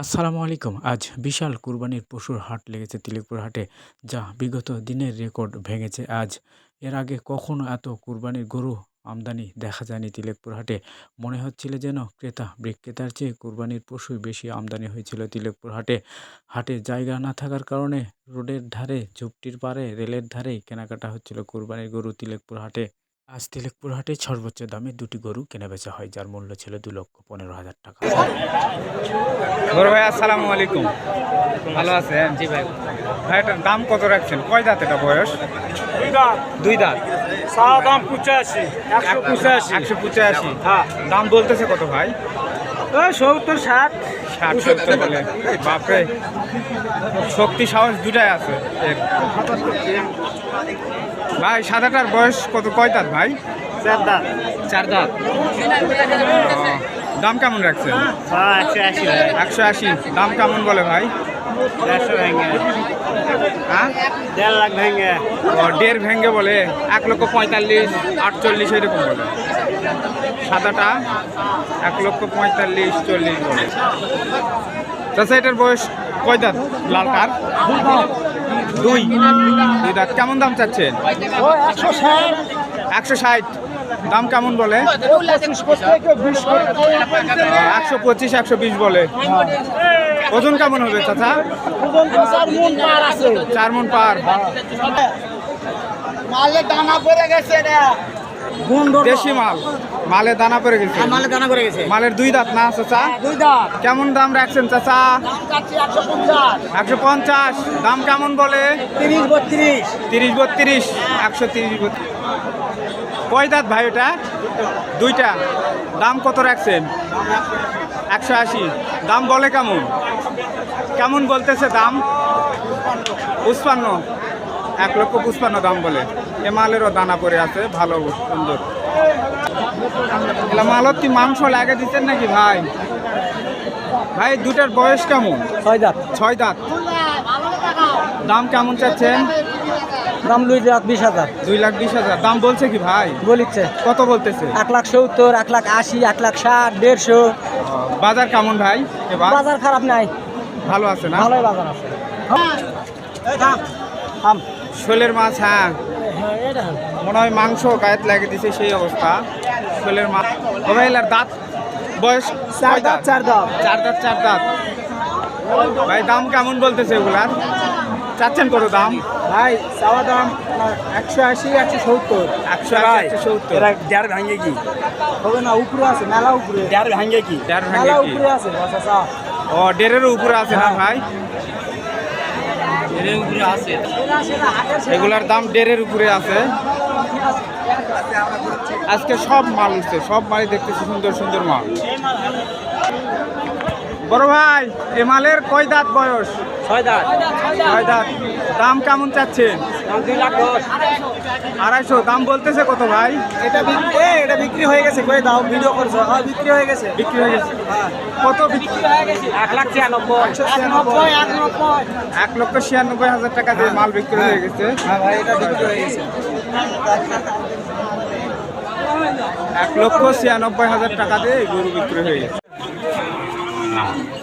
আসসালামু আলাইকুম। আজ বিশাল কুরবানির পশুর হাট লেগেছে তিলেকপুর হাটে, যা বিগত দিনের রেকর্ড ভেঙেছে। আজ এর আগে কখনো এত কুরবানির গরু আমদানি দেখা যায়নি তিলেকপুর হাটে। মনে হচ্ছিল যেন ক্রেতা বিক্রেতার চেয়ে কুরবানির পশুই বেশি আমদানি হয়েছিল তিলেকপুর হাটে। হাটে জায়গা না থাকার কারণে রোডের ধারে, ঝুপটির পারে রেলের ধারেই কেনাকাটা হচ্ছিল কুরবানির গরু তিলেকপুর হাটে। আজ তিলেকপুর হাটে সর্বোচ্চ দামে দুটি গরু কেনাবেচা হয়, যার মূল্য ছিল দু লক্ষ পনেরো হাজার টাকা। বড় ভাই আসসালামু আলাইকুম। ভালো আছেন? জি ভাই। ভাই এটার দাম কত রাখছেন? কয় দাঁত এটা বয়স? দুই দাঁত। সাদা দাম পঁচাশি একশো পঁচাশি। একশো পঁচাশি। হ্যাঁ। দাম বলতেছে কত ভাই? ওই সত্তর ষাট। ষাট সত্তর বলে। বাপরে। শক্তি সাহস দুটাই আছে। ভাই সাদাটার বয়স কত? কয় দাঁত ভাই? চার দাঁত। চার দাঁত। দাম কেমন রাখছেন? একশো আশি। দাম কেমন বলে ভাই? ভেঙে হ্যাঁ? দেড় লাখ ভেঙে ও, দেড় ভেঙ্গে বলে এক লক্ষ পঁয়তাল্লিশ আটচল্লিশ এরকম বলে। সাদাটা এক লক্ষ পঁয়তাল্লিশ চল্লিশ বলে। চাষা এটার বয়স কয় দাঁত? লালটার দুই। দুই দাঁত। কেমন দাম চাচ্ছেন? একশো ষাট। একশো ষাট। দাম কেমন বলে? একশো পঁচিশ একশো বিশ বলে। ওজন কেমন হবে চাচা? চার মন পার। আছে চার মন পার মালে দানা পড়ে গেছে দেশি মাল। মালে দানা পড়ে গেছে। মালে দানা পড়ে গেছে। মালের দুই দাঁত না চাচা? দুই দাঁত। কেমন দাম রাখছেন চাচা? একশো পঞ্চাশ। একশো পঞ্চাশ। দাম কেমন বলে? তিরিশ বত্রিশ। তিরিশ বত্রিশ একশো তিরিশ বত্রিশ। কয় দাঁত ভাই ওটা দুইটা। দাম কত রাখছেন? একশো আশি। দাম বলে কেমন? কেমন বলতেছে দাম? পুষ্পান্ন। এক লক্ষ পুষ্পান্ন দাম বলে। এ মালেরও দানা পরে আছে ভালো সুন্দর। মালত কি মাংস লাগে দিচ্ছেন নাকি ভাই? ভাই দুটার বয়স কেমন? ছয় দাঁত। ছয় দাঁত। দাম কেমন চাচ্ছেন? দাম দুই লাখ বিশ হাজার। দুই লাখ বিশ হাজার। দাম বলছে কি ভাই? বলিচ্ছে। কত বলতেছে? এক লাখ সত্তর এক লাখ আশি এক লাখ ষাট দেড়শো। বাজার কেমন ভাই এবার? বাজার খারাপ নাই। ভালো আছে না? ভালোই বাজার আছে। থাম। শোলের মাছ হ্যাঁ। হ্যাঁ মনে হয় মাংস গায়েত লাগে দিছে সেই অবস্থা। শোলের মাছ ও ভাই দাঁত বয়স চার দাঁত? চার দাঁত। চার দাঁত চার দাঁত। ভাই দাম কেমন বলতেছে এগুলার? চাচ্ছেন কত দাম? ভাই চাওয়া দাম একশো আশি একশো সত্তর। একশো সত্তর। এরা দেড় ভাঙে কি? হবে না উপরে আছে মেলা উপরে। দেড় ভাঙে কি? দেড় ভাঙে কি? উপরে আছে ও দেড়ের উপরে আছে না ভাই? উপরে আছে। এগুলার দাম দেড়ের উপরে আছে। আজকে সব মাল উঠছে সব মালই দেখতেছি সুন্দর সুন্দর মাল। বড় ভাই এ মালের কয় দাঁত বয়স? ছয় দাঁত। কয় দাঁত। দাম কেমন চাচ্ছেন আড়াইশো। দাম বলতেছে কত ভাই? এটা বিক্রি এটা বিক্রি হয়ে গেছে কই দাও ভিডিও করছ। হ্যাঁ বিক্রি হয়ে গেছে। বিক্রি হয়ে গেছে। কত বিক্রি? হয়ে গেছে। এক লাখ ছিয়ানব্বই। ছিয়ানব্বই। এক লক্ষ ছিয়ানব্বই হাজার টাকা দিয়ে মাল বিক্রি হয়ে। গেছে। হ্যাঁ ভাই এটা বিক্রি হয়ে গেছে। এক লক্ষ ছিয়ানব্বই হাজার টাকা দিয়ে গরু বিক্রি হয়ে গেছে। Não.